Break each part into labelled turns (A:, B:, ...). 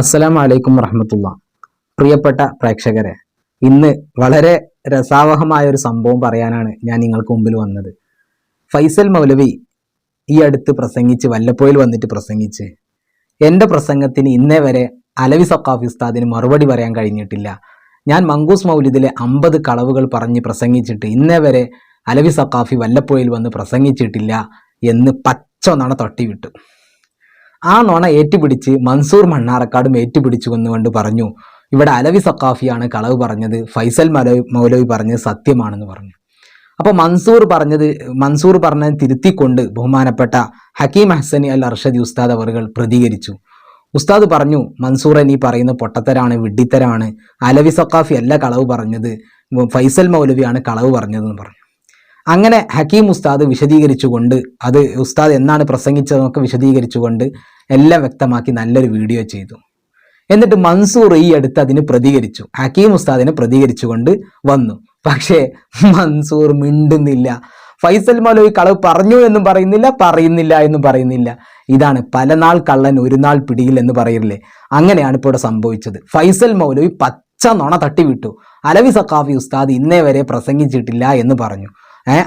A: അസ്സലാമു അലൈക്കും വറഹമത്തുള്ള. പ്രിയപ്പെട്ട പ്രേക്ഷകരെ ഇന്ന് വളരെ രസാവഹമായ ഒരു സംഭവം പറയാനാണ് ഞാൻ നിങ്ങൾക്ക് മുമ്പിൽ വന്നത്. ഫൈസൽ മൗലവി ഈ അടുത്ത് പ്രസംഗിച്ച് വല്ലപ്പോയിൽ വന്നിട്ട് പ്രസംഗിച്ച് എന്റെ പ്രസംഗത്തിന് ഇന്നേ വരെ അലവി സക്കാഫി ഉസ്താദിന് മറുപടി പറയാൻ കഴിഞ്ഞിട്ടില്ല. ഞാൻ മങ്കൂസ് മൗലിദിലെ അമ്പത് കളവുകൾ പറഞ്ഞ് പ്രസംഗിച്ചിട്ട് ഇന്നേ വരെ അലവി സക്കാഫി വല്ലപ്പോയിൽ വന്ന് പ്രസംഗിച്ചിട്ടില്ല എന്ന് പച്ച നണ തട്ടിവിട്ടു. ആ നോണ ഏറ്റുപിടിച്ച് മൻസൂർ മണ്ണാറക്കാടും ഏറ്റുപിടിച്ചു എന്നുകൊണ്ട് പറഞ്ഞു. ഇവിടെ അലവി സക്കാഫിയാണ് കളവ് പറഞ്ഞത് ഫൈസൽ മലവി മൗലവി പറഞ്ഞത് സത്യമാണെന്ന് പറഞ്ഞു. അപ്പോൾ മൻസൂർ പറഞ്ഞത് മൻസൂർ പറഞ്ഞത് തിരുത്തിക്കൊണ്ട് ബഹുമാനപ്പെട്ട ഹക്കീം ഹസനി അൽ അർഷദി ഉസ്താദ് അവറുകൾ പ്രതികരിച്ചു. ഉസ്താദ് പറഞ്ഞു മൻസൂർ നീ പറയുന്ന പൊട്ടത്തരാണ് വിഡ്ഢിത്തരാണ് അലവി സക്കാഫി അല്ല കളവ് പറഞ്ഞത് ഫൈസൽ മൗലവിയാണ് കളവ് പറഞ്ഞതെന്ന് പറഞ്ഞു. അങ്ങനെ ഹക്കീം ഉസ്താദ് വിശദീകരിച്ചുകൊണ്ട് അത് ഉസ്താദ് എന്നാണ് പ്രസംഗിച്ചതെന്നൊക്കെ വിശദീകരിച്ചുകൊണ്ട് എല്ലാം വ്യക്തമാക്കി നല്ലൊരു വീഡിയോ ചെയ്തു. എന്നിട്ട് മൻസൂർ ഈ അടുത്ത് അതിന് പ്രതികരിച്ചു. ഹക്കീം ഉസ്താദിനെ പ്രതികരിച്ചുകൊണ്ട് വന്നു. പക്ഷേ മൻസൂർ മിണ്ടുന്നില്ല. ഫൈസൽ മൗലവി കളവ് പറഞ്ഞു എന്നും പറയുന്നില്ല പറയുന്നില്ല എന്നും പറയുന്നില്ല. ഇതാണ് പല നാൾ കള്ളൻ ഒരു നാൾ പിടിയിൽ എന്ന് പറയില്ലേ അങ്ങനെയാണ് ഇപ്പോൾ ഇവിടെ സംഭവിച്ചത്. ഫൈസൽ മൗലവി പച്ച നുണ തട്ടിവിട്ടു. അലവി സക്കാഫി ഉസ്താദ് ഇന്നേ വരെ പ്രസംഗിച്ചിട്ടില്ല എന്ന് പറഞ്ഞു.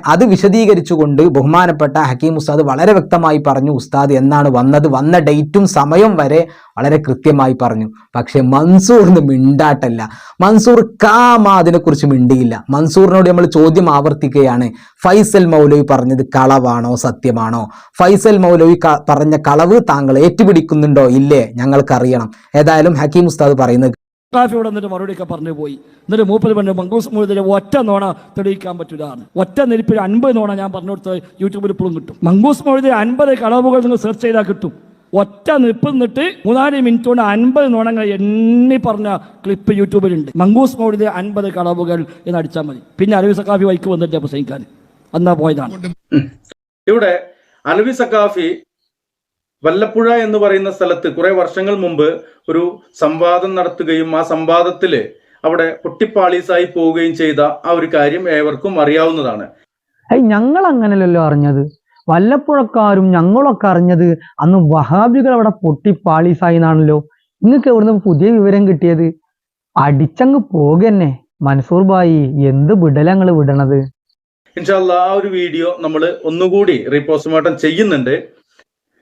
A: അത് വിശദീകരിച്ചുകൊണ്ട് ബഹുമാനപ്പെട്ട ഹക്കീം ഉസ്താദ് വളരെ വ്യക്തമായി പറഞ്ഞു ഉസ്താദ് എന്നാണ് വന്നത്? വന്ന ഡേറ്റും സമയം വരെ വളരെ കൃത്യമായി പറഞ്ഞു. പക്ഷേ മൻസൂറിന് മിണ്ടാട്ടല്ല. മൻസൂർ കാമ അതിനെക്കുറിച്ച് മിണ്ടിയില്ല. മൻസൂറിനോട് നമ്മൾ ചോദ്യം ആവർത്തിക്കുകയാണ്. ഫൈസൽ മൗലവി പറഞ്ഞത് കളവാണോ സത്യമാണോ? ഫൈസൽ മൗലവി പറഞ്ഞ കളവ് താങ്കൾ ഏറ്റുപിടിക്കുന്നുണ്ടോ? ഇല്ലേ? ഞങ്ങൾക്കറിയണം. ഏതായാലും ഹക്കീം ഉസ്താദ് പറയുന്നത്
B: കാഫിയോട് എന്നിട്ട് മറുപടിയൊക്കെ പറഞ്ഞു പോയി. എന്നിട്ട് മൂപ്പത് പറഞ്ഞു മങ്കൂസ് മൂലത്തിൽ ഒറ്റ നോണ തെളിയിക്കാൻ പറ്റില്ലാണ് ഒറ്റ നെരിപ്പിൽ അൻപത് നോണ ഞാൻ പറഞ്ഞു കൊടുത്ത് യൂട്യൂബിൽ ഇപ്പോഴും കിട്ടും. മങ്കൂസ് മൂലത്തിൽ അൻപത് കളവുകൾ നിങ്ങൾ സെർച്ച് ചെയ്താൽ കിട്ടും. ഒറ്റ നിപ്പ് നിന്നിട്ട് മൂന്നാൽ മിനിറ്റ് കൊണ്ട് അൻപത് നോണങ്ങൾ എണ്ണി പറഞ്ഞ ക്ലിപ്പ് യൂട്യൂബിലുണ്ട് മങ്കൂസ് മൗലിദ് അൻപത് കളവുകൾ എന്ന് അടിച്ചാൽ മതി. പിന്നെ അലവി സക്കാഫി വൈക്ക് വന്നിട്ട് പ്രസംഗിക്കാൻ അന്നാ പോയതാണ്.
C: ഇവിടെ അലവി സക്കാഫി വല്ലപ്പുഴ എന്ന് പറയുന്ന സ്ഥലത്ത് കുറെ വർഷങ്ങൾ മുമ്പ് ഒരു സംവാദം നടത്തുകയും ആ സംവാദത്തിൽ അവിടെ പൊട്ടിപ്പാളീസായി പോവുകയും ചെയ്ത ആ ഒരു കാര്യം ഏവർക്കും അറിയാവുന്നതാണ്.
D: ഞങ്ങൾ അങ്ങനല്ലല്ലോ അറിഞ്ഞത്. വല്ലപ്പുഴക്കാരും ഞങ്ങളൊക്കെ അറിഞ്ഞത് അന്ന് വഹാബികൾ അവിടെ പൊട്ടിപ്പാളീസായി എന്നാണല്ലോ നിങ്ങൾക്ക് എവിടുന്ന് പുതിയ വിവരം കിട്ടിയത്? അടിച്ചങ്ങ് പോകന്നെ. മൻസൂർ ബായി എന്ത് വിടലങ്ങൾ വിടണത്?
C: ഇൻഷാല്ല ആ ഒരു വീഡിയോ നമ്മൾ ഒന്നുകൂടി റീപോസ്റ്റ്മോർട്ടം ചെയ്യുന്നുണ്ട്.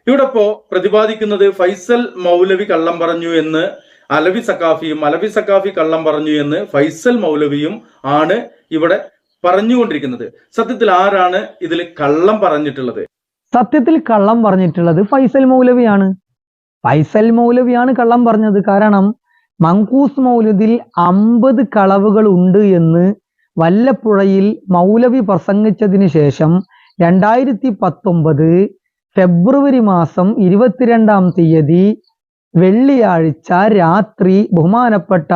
C: ഇവിടെ ഇപ്പോ പ്രതിപാദിക്കുന്നത് ഫൈസൽ മൗലവി കള്ളം പറഞ്ഞു എന്ന് അലവി സക്കാഫിയും അലവി സക്കാഫി കള്ളം പറഞ്ഞു എന്ന് ഫൈസൽ മൗലവിയും ആണ് ഇവിടെ പറഞ്ഞുകൊണ്ടിരിക്കുന്നത്. സത്യത്തിൽ ആരാണ് ഇതിൽ കള്ളം പറഞ്ഞിട്ടുള്ളത്?
D: സത്യത്തിൽ കള്ളം പറഞ്ഞിട്ടുള്ളത് ഫൈസൽ മൗലവിയാണ്. ഫൈസൽ മൗലവിയാണ് കള്ളം പറഞ്ഞത്. കാരണം മങ്കൂസ് മൗലദിൽ അമ്പത് കളവുകൾ ഉണ്ട് എന്ന് വല്ലപ്പുഴയിൽ മൗലവി പ്രസംഗിച്ചതിന് ശേഷം രണ്ടായിരത്തി പത്തൊമ്പത് ഫെബ്രുവരി മാസം ഇരുപത്തിരണ്ടാം തീയതി വെള്ളിയാഴ്ച രാത്രി ബഹുമാനപ്പെട്ട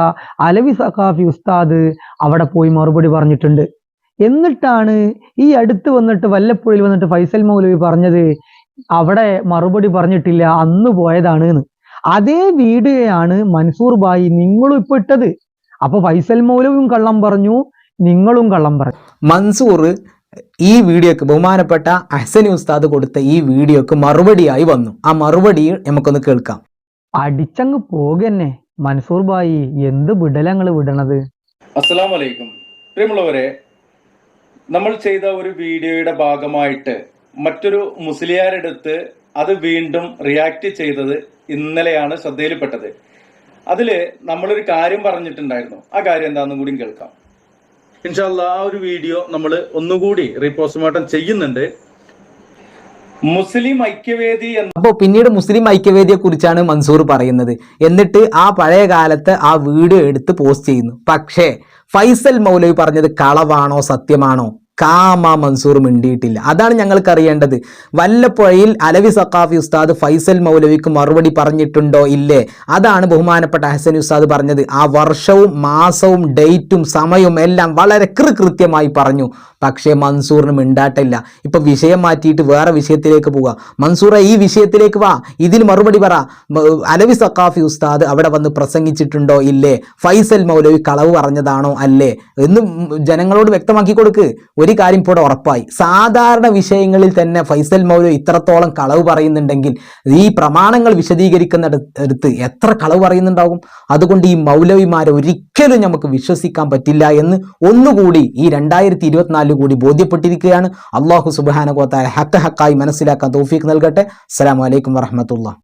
D: അലവി സഖാഫി ഉസ്താദ് അവിടെ പോയി മറുപടി പറഞ്ഞിട്ടുണ്ട്. എന്നിട്ടാണ് ഈ അടുത്ത് വന്നിട്ട് വല്ലപ്പുഴയിൽ വന്നിട്ട് ഫൈസൽ മൗലവി പറഞ്ഞത് അവിടെ മറുപടി പറഞ്ഞിട്ടില്ല അന്ന് പോയതാണ് എന്ന് അതേ വീഡിയോയാണ് മൻസൂർ ബായി നിങ്ങളും ഇപ്പൊ ഇട്ടത്. അപ്പൊ ഫൈസൽ മൗലവിയും കള്ളം പറഞ്ഞു നിങ്ങളും കള്ളം പറഞ്ഞു.
A: മൻസൂർ ഈ വീഡിയോക്ക് ബഹുമാനപ്പെട്ട അഹ്സനി ഉസ്താദ് കൊടുത്ത ഈ വീഡിയോക്ക് മറുപടിയായി വന്നു. ആ മറുപടി നമുക്കൊന്ന് കേൾക്കാം.
D: അടിച്ചങ്ങ് പോകന്നെ. മൻസൂർ ബായി എന്ത് വിടലങ്ങൾ വിടണത്?
C: അസ്സലാം വലൈക്കും പ്രിയമുള്ളവരെ നമ്മൾ ചെയ്ത ഒരു വീഡിയോയുടെ ഭാഗമായിട്ട് മറ്റൊരു മുസ്ലിയാരെടുത്ത് അത് വീണ്ടും റിയാക്ട് ചെയ്തത് ഇന്നലെയാണ് ശ്രദ്ധയിൽപ്പെട്ടത്. അതിൽ നമ്മളൊരു കാര്യം പറഞ്ഞിട്ടുണ്ടായിരുന്നു. ആ കാര്യം എന്താണെന്നും കൂടി കേൾക്കാം. ഇൻഷാല്ല ആ ഒരു വീഡിയോ നമ്മൾ ഒന്നുകൂടി റീപോസ്റ്റ്മോർട്ടം ചെയ്യുന്നുണ്ട്. മുസ്ലിം ഐക്യവേദി
A: അപ്പോൾ പിന്നീട് മുസ്ലിം ഐക്യവേദിയെ കുറിച്ചാണ് മൻസൂർ പറയുന്നത്. എന്നിട്ട് ആ പഴയ കാലത്ത് ആ വീഡിയോ എടുത്ത് പോസ്റ്റ് ചെയ്യുന്നു. പക്ഷേ ഫൈസൽ മൗലവി പറഞ്ഞത് കളവാണോ സത്യമാണോ? കാമ മൻസൂർ മിണ്ടിയിട്ടില്ല. അതാണ് ഞങ്ങൾക്ക് അറിയേണ്ടത്. വല്ലപ്പുഴയിൽ അലവി സക്കാഫി ഉസ്താദ് ഫൈസൽ മൗലവിക്ക് മറുപടി പറഞ്ഞിട്ടുണ്ടോ? ഇല്ലേ? അതാണ് ബഹുമാനപ്പെട്ട ഹസൻ ഉസ്താദ് പറഞ്ഞത്. ആ വർഷവും മാസവും ഡേറ്റും സമയവും എല്ലാം വളരെ കൃകൃത്യമായി പറഞ്ഞു. പക്ഷേ മൻസൂറിന് മിണ്ടാട്ടില്ല. ഇപ്പൊ വിഷയം മാറ്റിയിട്ട് വേറെ വിഷയത്തിലേക്ക് പോവുക. മൻസൂറ ഈ വിഷയത്തിലേക്ക് വാ. ഇതിന് മറുപടി പറ. അലവി സക്കാഫി ഉസ്താദ് അവിടെ വന്ന് പ്രസംഗിച്ചിട്ടുണ്ടോ? ഇല്ലേ? ഫൈസൽ മൗലവി കളവ് പറഞ്ഞതാണോ? അല്ലേ? എന്ന് ജനങ്ങളോട് വ്യക്തമാക്കി കൊടുക്ക്. ഒരു ഒരു കാര്യം ഇപ്പോൾ ഉറപ്പായി. സാധാരണ വിഷയങ്ങളിൽ തന്നെ ഫൈസൽ മൗലു ഇത്രത്തോളം കളവ് പറയുന്നുണ്ടെങ്കിൽ ഈ പ്രമാണങ്ങൾ വിശദീകരിക്കുന്നിടത്ത് എത്ര കളവ് പറയുന്നുണ്ടാകും? അതുകൊണ്ട് ഈ മൗലവിമാരെ ഒരിക്കലും നമുക്ക് വിശ്വസിക്കാൻ പറ്റില്ല എന്ന് ഒന്നുകൂടി ഈ രണ്ടായിരത്തി ഇരുപത്തിനാലിൽ കൂടി ബോധ്യപ്പെട്ടിരിക്കുകയാണ്. അള്ളാഹു സുബാന ഹക്ക ഹക്കായി മനസ്സിലാക്കാൻ തോഫീക്ക് നൽകട്ടെ. അസ്സാം വലൈക്കും വറഹമത്തുള്ള